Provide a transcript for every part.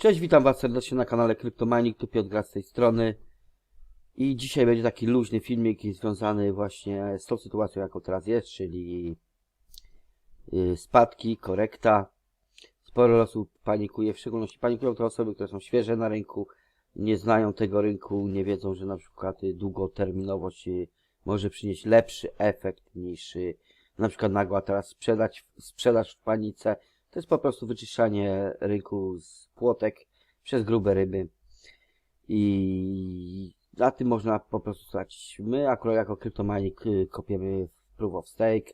Cześć, witam Was serdecznie na kanale Cryptomining, tu Piotr Gra z tej strony. I dzisiaj będzie taki luźny filmik związany właśnie z tą sytuacją, jaką teraz jest, czyli y, spadki, korekta. Sporo osób panikuje, w szczególności panikują to osoby, które są świeże na rynku, nie znają tego rynku, nie wiedzą, że na przykład długoterminowość może przynieść lepszy efekt niż y, na przykład nagła teraz sprzedać, sprzedaż w panice. To jest po prostu wyczyszczanie rynku z płotek przez grube ryby. I na tym można po prostu stracić. My akurat jako kryptomanik kopiemy Proof of Stake,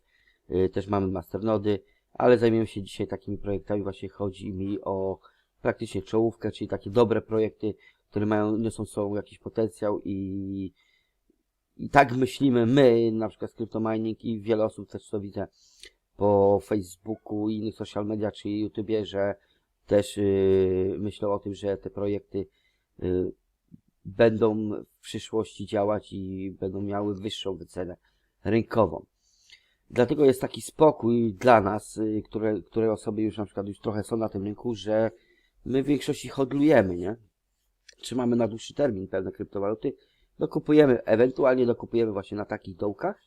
y, też mamy masternody, ale zajmiemy się dzisiaj takimi projektami. Właśnie chodzi mi o praktycznie czołówkę, czyli takie dobre projekty, które mają, niosą sobą jakiś potencjał i, i tak myślimy my, na przykład z Cryptomining i wiele osób też to widzę po Facebooku i innych social media czy YouTubie, że też yy, myślą o tym, że te projekty yy, będą w przyszłości działać i będą miały wyższą wycenę rynkową. Dlatego jest taki spokój dla nas, yy, które, które osoby już na przykład już trochę są na tym rynku, że my w większości hodlujemy, nie? Trzymamy na dłuższy termin pewne kryptowaluty, dokupujemy, ewentualnie dokupujemy właśnie na takich dołkach.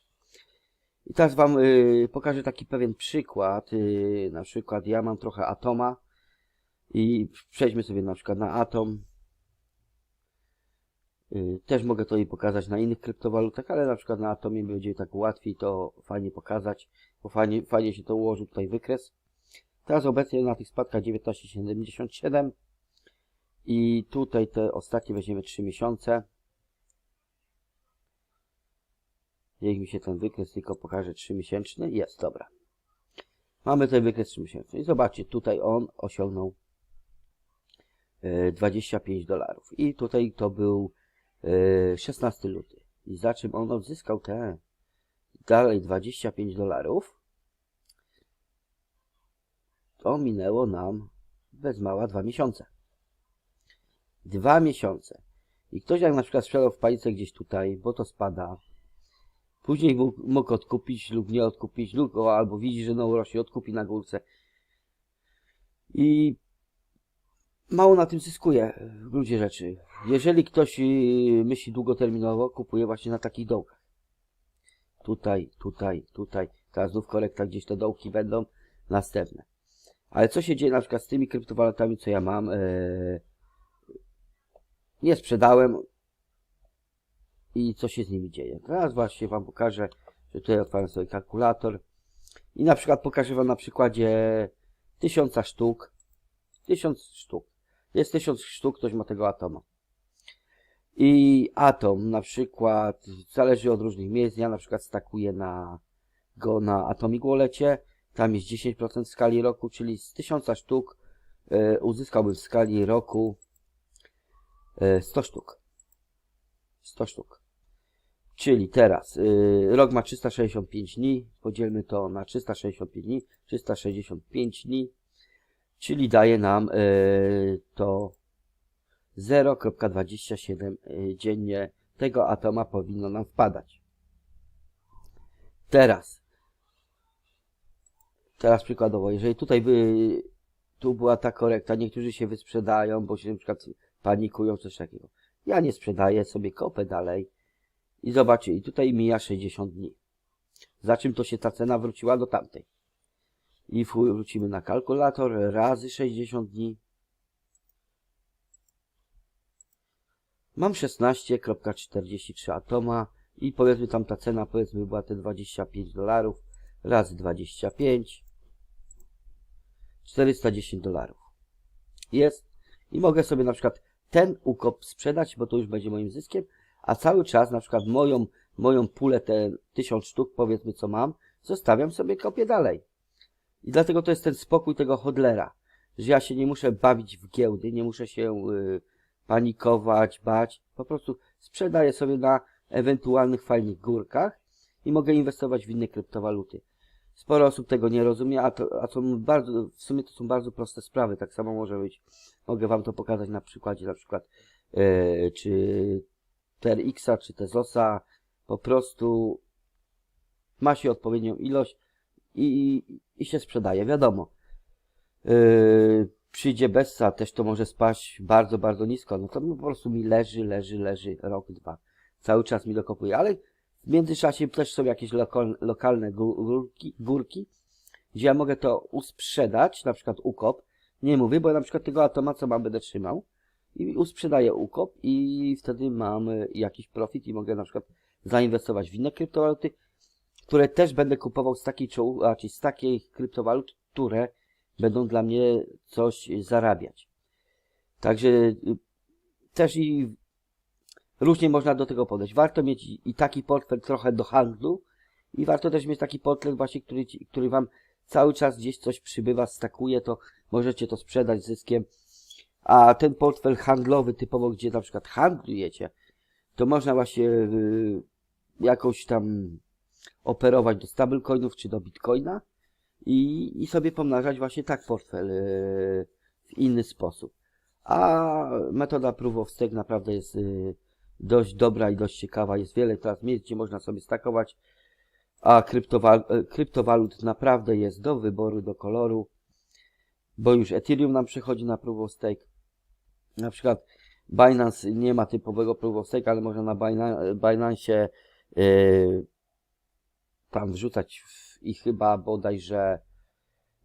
I teraz Wam y, pokażę taki pewien przykład. Y, na przykład ja mam trochę Atoma i przejdźmy sobie na przykład na Atom. Y, też mogę to i pokazać na innych kryptowalutach, ale na przykład na Atomie będzie tak łatwiej to fajnie pokazać, bo fajnie, fajnie się to ułożył tutaj wykres. Teraz obecnie na tych spadkach 19,77 i tutaj te ostatnie weźmiemy 3 miesiące. Niech mi się ten wykres tylko pokaże 3 miesięczny. Jest, dobra. Mamy ten wykres 3 miesięczny. I zobaczcie, tutaj on osiągnął e, 25 dolarów. I tutaj to był e, 16 luty. I za czym on odzyskał te dalej 25 dolarów. To minęło nam bez mała 2 miesiące. Dwa miesiące. I ktoś jak na przykład sprzedał w panice gdzieś tutaj, bo to spada, Później mógł, mógł odkupić lub nie odkupić, lub albo widzi, że no rośnie, odkupi na górce. I mało na tym zyskuje w gruncie rzeczy. Jeżeli ktoś y, myśli długoterminowo, kupuje właśnie na takich dołkach. Tutaj, tutaj, tutaj. Teraz znów korekta, gdzieś te dołki będą następne. Ale co się dzieje na przykład z tymi kryptowalutami, co ja mam? Eee, nie sprzedałem, i co się z nimi dzieje. Teraz właśnie Wam pokażę, że tutaj otwieram sobie kalkulator i na przykład pokażę Wam na przykładzie tysiąca sztuk. Tysiąc sztuk. Jest tysiąc sztuk, ktoś ma tego atoma. I atom na przykład, zależy od różnych miejsc, ja na przykład stakuję na, go na Atomic Wallecie, tam jest 10% w skali roku, czyli z tysiąca sztuk y, uzyskałbym w skali roku y, 100 sztuk. 100 sztuk. Czyli teraz y, rok ma 365 dni, podzielmy to na 365 dni, 365 dni, czyli daje nam y, to 0,27 y, dziennie tego atoma powinno nam wpadać. Teraz, teraz przykładowo, jeżeli tutaj by tu była ta korekta, niektórzy się wysprzedają, bo się na przykład panikują, coś takiego. Ja nie sprzedaję, sobie kopę dalej. I zobaczcie, i tutaj mija 60 dni. Za czym to się ta cena wróciła do tamtej. I wrócimy na kalkulator, razy 60 dni. Mam 16,43 atoma i powiedzmy tam ta cena powiedzmy była te 25 dolarów razy 25 410 dolarów. Jest i mogę sobie na przykład ten ukop sprzedać, bo to już będzie moim zyskiem, a cały czas na przykład moją, moją pulę, te tysiąc sztuk powiedzmy co mam, zostawiam sobie kopię dalej. I dlatego to jest ten spokój tego hodlera, że ja się nie muszę bawić w giełdy, nie muszę się y, panikować, bać, po prostu sprzedaję sobie na ewentualnych fajnych górkach i mogę inwestować w inne kryptowaluty. Sporo osób tego nie rozumie, a, to, a są bardzo, w sumie to są bardzo proste sprawy. Tak samo może być, mogę Wam to pokazać na przykładzie, na przykład, yy, czy TRX-a, czy Tezosa, po prostu ma się odpowiednią ilość i, i, się sprzedaje, wiadomo. Yy, przyjdzie Bessa, też to może spaść bardzo, bardzo nisko. No to po prostu mi leży, leży, leży rok, dwa. Cały czas mi dokopuje, ale w międzyczasie też są jakieś lokal, lokalne gó- górki, górki, gdzie ja mogę to usprzedać, na przykład ukop. Nie mówię, bo na przykład tego atoma, co mam, będę trzymał i usprzedaję ukop i wtedy mam jakiś profit i mogę na przykład zainwestować w inne kryptowaluty, które też będę kupował z takiej a czyli z takich kryptowalut, które będą dla mnie coś zarabiać. Także y, też i różnie można do tego podejść. Warto mieć i- taki portfel trochę do handlu i warto też mieć taki portfel właśnie, który, który wam cały czas gdzieś coś przybywa, stakuje, to możecie to sprzedać zyskiem. A ten portfel handlowy typowo, gdzie na przykład handlujecie, to można właśnie y, jakoś tam operować do stablecoinów czy do bitcoina i, i sobie pomnażać właśnie tak portfel y, w inny sposób. A metoda proof of stake naprawdę jest y, dość dobra i dość ciekawa. Jest wiele teraz miejsc, gdzie można sobie stakować, a kryptowal e, kryptowalut naprawdę jest do wyboru, do koloru, bo już Ethereum nam przychodzi na proof of stake. Na przykład Binance nie ma typowego proof of stake, ale można na Bina- Binance yy, tam wrzucać w, i chyba bodajże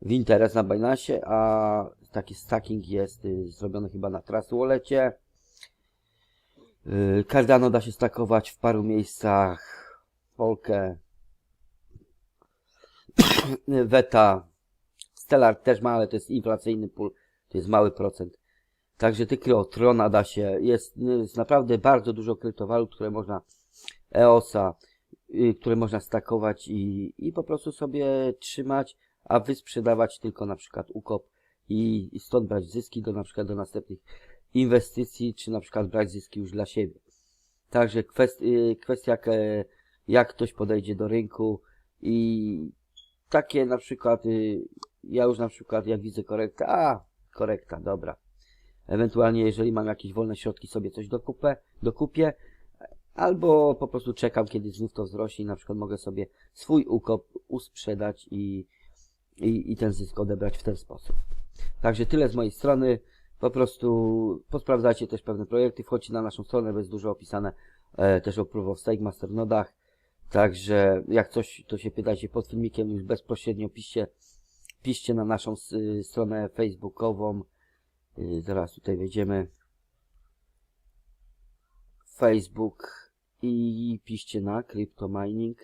w interes na Binance, a taki stacking jest y, zrobiony chyba na Trust Wallecie. Y, Cardano da się stakować w paru miejscach. Polkę. Weta. Stellar też ma, ale to jest inflacyjny pool. To jest mały procent. Także tylko Trona da się. Jest, jest naprawdę bardzo dużo kryptowalut, które można EOSa, y, które można stakować i, i po prostu sobie trzymać, a wy sprzedawać tylko na przykład ukop i, i stąd brać zyski do na przykład do następnych inwestycji, czy na przykład brać zyski już dla siebie. Także kwest, y, kwestia, jak, e, jak ktoś podejdzie do rynku i takie na przykład, y, ja już na przykład jak widzę korektę, a korekta, dobra. Ewentualnie jeżeli mam jakieś wolne środki sobie coś dokupę, dokupię, albo po prostu czekam kiedy znów to wzrośnie i na przykład mogę sobie swój ukop usprzedać i, i, i ten zysk odebrać w ten sposób. Także tyle z mojej strony. Po prostu posprawdzajcie też pewne projekty, wchodźcie na naszą stronę, bo jest dużo opisane e, też o Proof of Stake Masternodach. Także jak coś, to się pytajcie pod filmikiem, już bezpośrednio piszcie, piszcie na naszą y, stronę facebookową. Y, Zaraz tutaj wejdziemy. Facebook i piszcie na CryptoMining.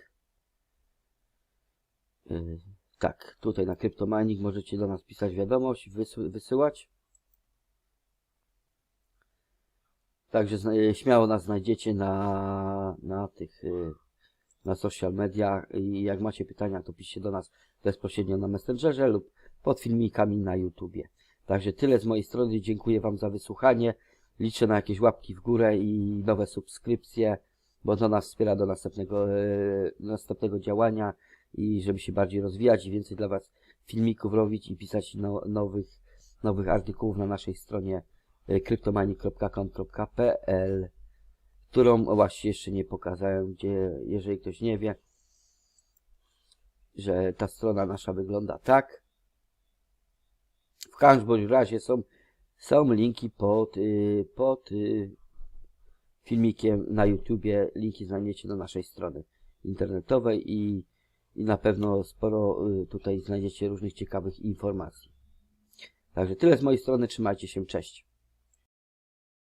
Y, Tak, tutaj na CryptoMining możecie do nas pisać wiadomość, wysy- wysyłać. Także śmiało nas znajdziecie na, na tych, na social media i jak macie pytania, to piszcie do nas bezpośrednio na Messengerze lub pod filmikami na YouTubie. Także tyle z mojej strony. Dziękuję Wam za wysłuchanie. Liczę na jakieś łapki w górę i nowe subskrypcje, bo to nas wspiera do następnego, e, następnego działania i żeby się bardziej rozwijać i więcej dla Was filmików robić i pisać no, nowych, nowych artykułów na naszej stronie e, cryptomani.com.pl którą właśnie jeszcze nie pokazałem, gdzie jeżeli ktoś nie wie, że ta strona nasza wygląda tak. W każdym bądź razie są, są linki pod, y, pod y, filmikiem na YouTubie. Linki znajdziecie do naszej strony internetowej i, i na pewno sporo y, tutaj znajdziecie różnych ciekawych informacji. Także tyle z mojej strony. Trzymajcie się. Cześć.